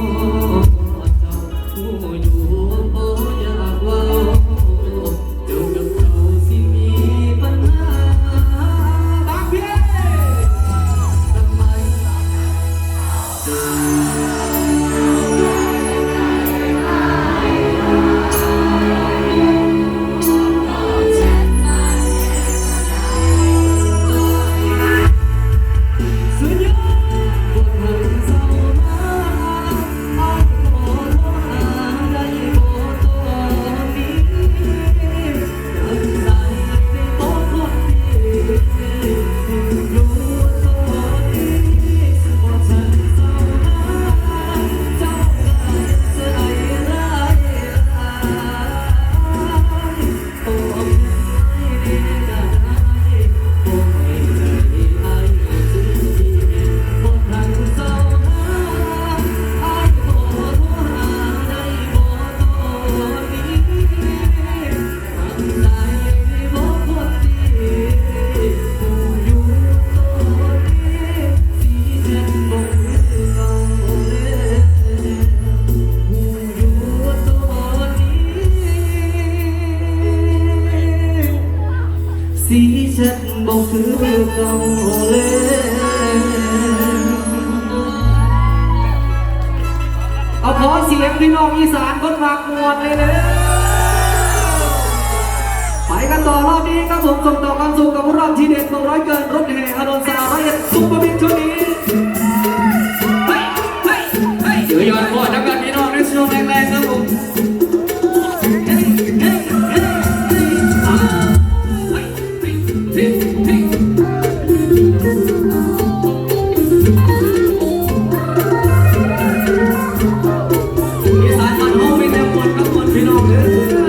คิด สีฉันบอกคือเก่าเลยเอาขอเสียงพี่น้องอีสานคนรักมวลเลยเลยไปกันต่อรอบนี้ครับผมส่งต่อความสุขกับพวกเราทีเด็ดของร้อยเกินรถแห่อดนสาวร้อยเอ็ดซุปเปอร์บิ๊กชุดนี้ อีสานบ้านเฮามีแต่มวลกับมวลพี่น้องเด้อ